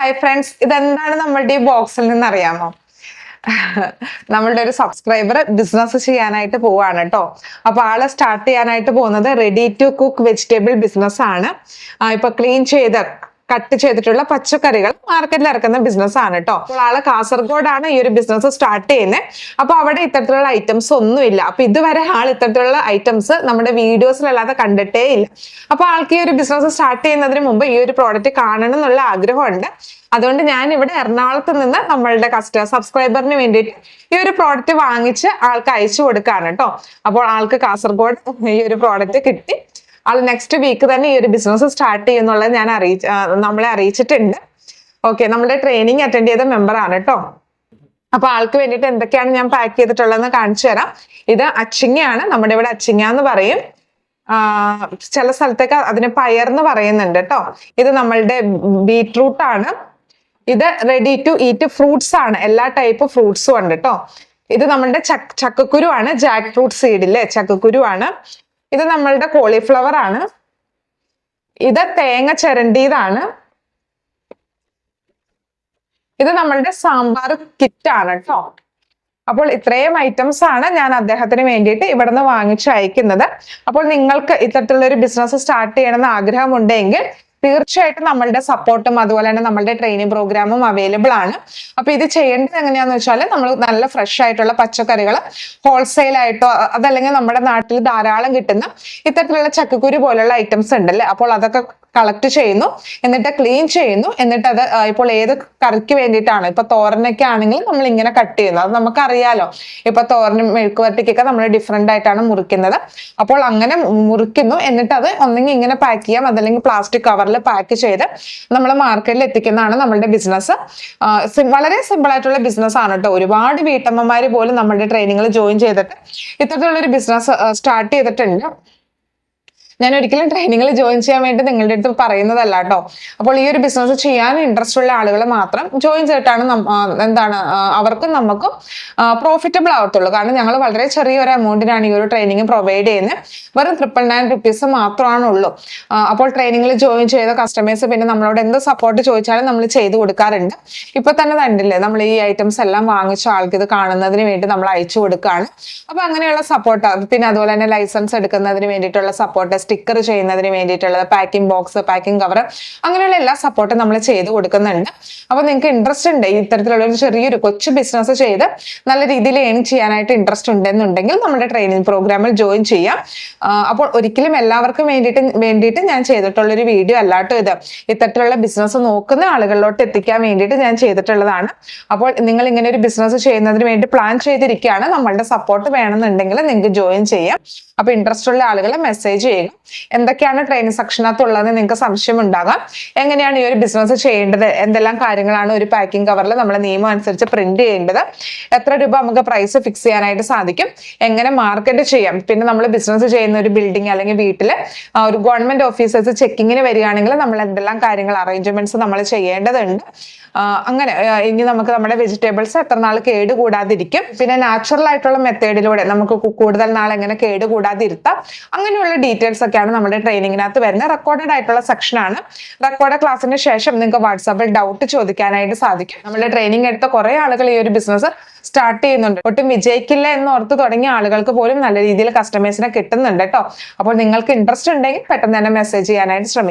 Hi friends ഇതെന്താണ് നമ്മളുടെ ഈ ബോക്സിൽ നിന്ന് അറിയാമോ നമ്മളുടെ ഒരു സബ്സ്ക്രൈബർ ബിസിനസ് ചെയ്യാനായിട്ട് പോവാണ് കേട്ടോ അപ്പൊ ആൾ സ്റ്റാർട്ട് ചെയ്യാനായിട്ട് പോകുന്നത് ready to cook vegetable business ആണ്. ഇപ്പൊ ക്ലീൻ ചെയ്ത് കട്ട് ചെയ്തിട്ടുള്ള പച്ചക്കറികൾ മാർക്കറ്റിൽ ഇറക്കുന്ന ബിസിനസ് ആണ് കേട്ടോ അപ്പോൾ ആൾ കാസർഗോഡാണ് ഈ ഒരു ബിസിനസ് സ്റ്റാർട്ട് ചെയ്യുന്നത് അപ്പൊ അവിടെ ഇത്തരത്തിലുള്ള ഐറ്റംസ് ഒന്നുമില്ല അപ്പൊ ഇതുവരെ ആൾ ഇത്തരത്തിലുള്ള ഐറ്റംസ് നമ്മുടെ വീഡിയോസിലല്ലാതെ കണ്ടിട്ടേ ഇല്ല. അപ്പൊ ആൾക്ക് ഈ ഒരു ബിസിനസ് സ്റ്റാർട്ട് ചെയ്യുന്നതിന് മുമ്പ് ഈ ഒരു പ്രോഡക്റ്റ് കാണണം എന്നുള്ള ആഗ്രഹമുണ്ട്. അതുകൊണ്ട് ഞാൻ ഇവിടെ എറണാകുളത്ത് നിന്ന് നമ്മളുടെ കസ്റ്റമർ സബ്സ്ക്രൈബറിന് വേണ്ടിയിട്ട് ഈ ഒരു പ്രോഡക്റ്റ് വാങ്ങിച്ച് ആൾക്ക് അയച്ചു കൊടുക്കാണ് കേട്ടോ അപ്പോൾ ആൾക്ക് കാസർഗോഡ് ഈ ഒരു പ്രോഡക്റ്റ് കിട്ടി. ആൾ നെക്സ്റ്റ് വീക്ക് തന്നെ ഈ ഒരു ബിസിനസ് സ്റ്റാർട്ട് ചെയ്യുന്നുള്ളത് ഞാൻ അറിയിച്ച നമ്മളെ അറിയിച്ചിട്ടുണ്ട്. ഓക്കെ നമ്മുടെ ട്രെയിനിങ് അറ്റൻഡ് ചെയ്ത മെമ്പർ ആണ് കേട്ടോ അപ്പൊ ആൾക്ക് വേണ്ടിയിട്ട് എന്തൊക്കെയാണ് ഞാൻ പാക്ക് ചെയ്തിട്ടുള്ളതെന്ന് കാണിച്ചു തരാം. ഇത് അച്ചിങ്ങയാണ് നമ്മുടെ ഇവിടെ അച്ചിങ്ങ എന്ന് പറയും. ചില സ്ഥലത്തൊക്കെ അതിന് പയർ എന്ന് പറയുന്നുണ്ട് കേട്ടോ ഇത് നമ്മളുടെ ബീട്രൂട്ട് ആണ്. ഇത് റെഡി ടു ഈറ്റ് ഫ്രൂട്ട്സ് ആണ്. എല്ലാ ടൈപ്പ് ഫ്രൂട്ട്സും ഉണ്ട് കേട്ടോ ഇത് നമ്മളുടെ ചക്ക ചക്കക്കുരു ആണ്. ജാക്ക് ഫ്രൂട്ട് സീഡില്ലേ ചക്കക്കുരു ആണ്. ഇത് നമ്മളുടെ കോളിഫ്ലവർ ആണ്. ഇത് തേങ്ങ ചിരണ്ടിയതാണ്. ഇത് നമ്മളുടെ സാമ്പാർ കിറ്റ് ആണ് കേട്ടോ അപ്പോൾ ഇത്രയും ഐറ്റംസ് ആണ് ഞാൻ അദ്ദേഹത്തിന് വേണ്ടിയിട്ട് ഇവിടുന്ന് വാങ്ങിച്ച് അയക്കുന്നത് അപ്പോൾ നിങ്ങൾക്ക് ഇത്തരത്തിലുള്ള ഒരു ബിസിനസ് സ്റ്റാർട്ട് ചെയ്യണമെന്ന് ആഗ്രഹമുണ്ടെങ്കിൽ തീർച്ചയായിട്ടും നമ്മളുടെ സപ്പോർട്ടും അതുപോലെ തന്നെ നമ്മളുടെ ട്രെയിനിങ് പ്രോഗ്രാമും അവൈലബിൾ ആണ്. അപ്പൊ ഇത് ചെയ്യേണ്ടത് എങ്ങനെയാന്ന് വെച്ചാൽ നമ്മൾ നല്ല ഫ്രഷ് ആയിട്ടുള്ള പച്ചക്കറികൾ ഹോൾസെയിൽ ആയിട്ടോ അതല്ലെങ്കിൽ നമ്മുടെ നാട്ടിൽ ധാരാളം കിട്ടുന്ന ഇത്തരത്തിലുള്ള ചക്കക്കുരു പോലുള്ള ഐറ്റംസ് ഉണ്ടല്ലേ? അപ്പോൾ അതൊക്കെ കളക്ട് ചെയ്യുന്നു എന്നിട്ട് ക്ലീൻ ചെയ്യുന്നു എന്നിട്ട് അത് ഇപ്പോൾ ഏത് കറിക്ക് വേണ്ടിയിട്ടാണ്? ഇപ്പൊ തോരനൊക്കെ ആണെങ്കിൽ നമ്മൾ ഇങ്ങനെ കട്ട് ചെയ്യുന്നു. അത് നമുക്കറിയാലോ. ഇപ്പൊ തോരനും മെഴുക്കുവരട്ടിക്കൊക്കെ നമ്മൾ ഡിഫറെന്റ് ആയിട്ടാണ് മുറിക്കുന്നത്. അപ്പോൾ അങ്ങനെ മുറിക്കുന്നു. എന്നിട്ട് അത് ഒന്നെങ്കിൽ ഇങ്ങനെ പാക്ക് ചെയ്യാം. അതല്ലെങ്കിൽ പ്ലാസ്റ്റിക് കവറിൽ പാക്ക് ചെയ്ത് നമ്മൾ മാർക്കറ്റിൽ എത്തിക്കുന്നതാണ് നമ്മളുടെ ബിസിനസ് വളരെ സിമ്പിൾ ആയിട്ടുള്ള ബിസിനസ് ആണ് കേട്ടോ ഒരുപാട് വീട്ടമ്മമാര് പോലും നമ്മുടെ ട്രെയിനിങ്ങിൽ ജോയിൻ ചെയ്തിട്ട് ഇത്തരത്തിലുള്ള ഒരു ബിസിനസ് സ്റ്റാർട്ട് ചെയ്തിട്ടുണ്ട്. ഞാൻ ഒരിക്കലും ട്രെയിനിങ്ങിൽ ജോയിൻ ചെയ്യാൻ വേണ്ടി നിങ്ങളുടെ അടുത്ത് പറയുന്നതല്ല കേട്ടോ അപ്പോൾ ഈ ഒരു ബിസിനസ് ചെയ്യാൻ ഇൻട്രസ്റ്റ് ഉള്ള ആളുകൾ മാത്രം ജോയിൻ ചെയ്തിട്ടാണ് എന്താണ് അവർക്കും നമുക്കും പ്രോഫിറ്റബിൾ ആവത്തുള്ളൂ. കാരണം ഞങ്ങൾ വളരെ ചെറിയൊരു എമൗണ്ടിനാണ് ഈ ഒരു ട്രെയിനിങ് പ്രൊവൈഡ് ചെയ്യുന്നത് വെറും ട്രിപ്പിൾ നയൻ റുപ്പീസ് മാത്രമാണുള്ളൂ അപ്പോൾ ട്രെയിനിങ്ങിൽ ജോയിൻ ചെയ്ത കസ്റ്റമേഴ്സ് പിന്നെ നമ്മളോട് എന്ത് സപ്പോർട്ട് ചോദിച്ചാലും നമ്മൾ ചെയ്തു കൊടുക്കാറുണ്ട്. ഇപ്പൊ തന്നെ കണ്ടില്ലേ നമ്മൾ ഈ ഐറ്റംസ് എല്ലാം വാങ്ങിച്ച ആൾക്ക് ഇത് കാണുന്നതിന് വേണ്ടി നമ്മൾ അയച്ചു കൊടുക്കുകയാണ് അപ്പൊ അങ്ങനെയുള്ള സപ്പോർട്ട് പിന്നെ അതുപോലെ തന്നെ ലൈസൻസ് എടുക്കുന്നതിന് വേണ്ടിയിട്ടുള്ള സപ്പോർട്ട് സ്റ്റിക്കർ ചെയ്യുന്നതിന് വേണ്ടിയിട്ടുള്ളത് പാക്കിംഗ് ബോക്സ് പാക്കിംഗ് കവർ അങ്ങനെയുള്ള എല്ലാ സപ്പോർട്ടും നമ്മൾ ചെയ്ത് കൊടുക്കുന്നുണ്ട്. അപ്പോൾ നിങ്ങൾക്ക് ഇൻട്രസ്റ്റ് ഉണ്ട് ഇത്തരത്തിലുള്ള ഒരു ചെറിയൊരു കൊച്ചു ബിസിനസ് ചെയ്ത് നല്ല രീതിയിൽ ഏൺ ചെയ്യാനായിട്ട് ഇൻട്രസ്റ്റ് ഉണ്ടെന്നുണ്ടെങ്കിൽ നമ്മുടെ ട്രെയിനിങ് പ്രോഗ്രാമിൽ ജോയിൻ ചെയ്യാം. അപ്പോൾ ഒരിക്കലും എല്ലാവർക്കും വേണ്ടിയിട്ട് വേണ്ടിയിട്ട് ഞാൻ ചെയ്തിട്ടുള്ള ഒരു വീഡിയോ അല്ലാട്ടോ ഇത്. ഇത്തരത്തിലുള്ള ബിസിനസ് നോക്കുന്ന ആളുകളിലോട്ട് എത്തിക്കാൻ വേണ്ടിയിട്ട് ഞാൻ ചെയ്തിട്ടുള്ളതാണ്. അപ്പോൾ നിങ്ങൾ ഇങ്ങനെ ഒരു ബിസിനസ് ചെയ്യുന്നതിന് വേണ്ടി പ്ലാൻ ചെയ്തിരിക്കുകയാണ്. നമ്മളുടെ സപ്പോർട്ട് വേണമെന്നുണ്ടെങ്കിൽ നിങ്ങൾക്ക് ജോയിൻ ചെയ്യാം. അപ്പോൾ ഇൻട്രസ്റ്റ് ഉള്ള ആളുകളെ മെസ്സേജ് ചെയ്യുക. എന്തൊക്കെയാണ് ട്രെയിനിങ് സെക്ഷനകത്ത് ഉള്ളതെന്ന് നിങ്ങൾക്ക് സംശയം ഉണ്ടാകാം എങ്ങനെയാണ് ഈ ഒരു ബിസിനസ് ചെയ്യേണ്ടത്? എന്തെല്ലാം കാര്യങ്ങളാണ് ഒരു പാക്കിംഗ് കവറിൽ നമ്മൾ നിയമം അനുസരിച്ച് പ്രിന്റ് ചെയ്യേണ്ടത്? എത്ര രൂപ നമുക്ക് പ്രൈസ് ഫിക്സ് ചെയ്യാനായിട്ട് സാധിക്കും? എങ്ങനെ മാർക്കറ്റ് ചെയ്യാം? പിന്നെ നമ്മൾ ബിസിനസ് ചെയ്യുന്ന ഒരു ബിൽഡിംഗ് അല്ലെങ്കിൽ വീട്ടിൽ ഒരു ഗവൺമെന്റ് ഓഫീസേഴ്സ് ചെക്കിങ്ങിന് വരികയാണെങ്കിൽ നമ്മൾ എന്തെല്ലാം കാര്യങ്ങൾ അറേഞ്ച്മെന്റ്സ് നമ്മൾ ചെയ്യേണ്ടതുണ്ട്. അങ്ങനെ ഇനി നമുക്ക് നമ്മുടെ വെജിറ്റബിൾസ് എത്ര നാൾ കേട് കൂടാതിരിക്കും. പിന്നെ നാച്ചുറൽ ആയിട്ടുള്ള മെത്തേഡിലൂടെ നമുക്ക് കൂടുതൽ നാൾ എങ്ങനെ കേട് കൂടാതിരുത്താം. അങ്ങനെയുള്ള ഡീറ്റെയിൽസ് ഒക്കെയാണ് നമ്മുടെ ട്രെയിനിങ്ങിനകത്ത് വരുന്നത്. റെക്കോർഡഡ് ആയിട്ടുള്ള സെക്ഷനാണ് റെക്കോർഡ് ക്ലാസ്സിന് ശേഷം നിങ്ങൾക്ക് വാട്സാപ്പിൽ ഡൗട്ട് ചോദിക്കാനായിട്ട് സാധിക്കും. നമ്മുടെ ട്രെയിനിങ് എടുത്ത കുറെ ആളുകൾ ഈ ഒരു ബിസിനസ് സ്റ്റാർട്ട് ചെയ്യുന്നുണ്ട്. ഒട്ടും വിജയിക്കില്ല എന്ന് ഓർത്ത് തുടങ്ങിയ ആളുകൾക്ക് പോലും നല്ല രീതിയിൽ കസ്റ്റമേഴ്സിനെ കിട്ടുന്നുണ്ട് കേട്ടോ. അപ്പോൾ നിങ്ങൾക്ക് ഇൻട്രസ്റ്റ് ഉണ്ടെങ്കിൽ പെട്ടെന്ന് തന്നെ മെസ്സേജ് ചെയ്യാനായിട്ട് ശ്രമിക്കും.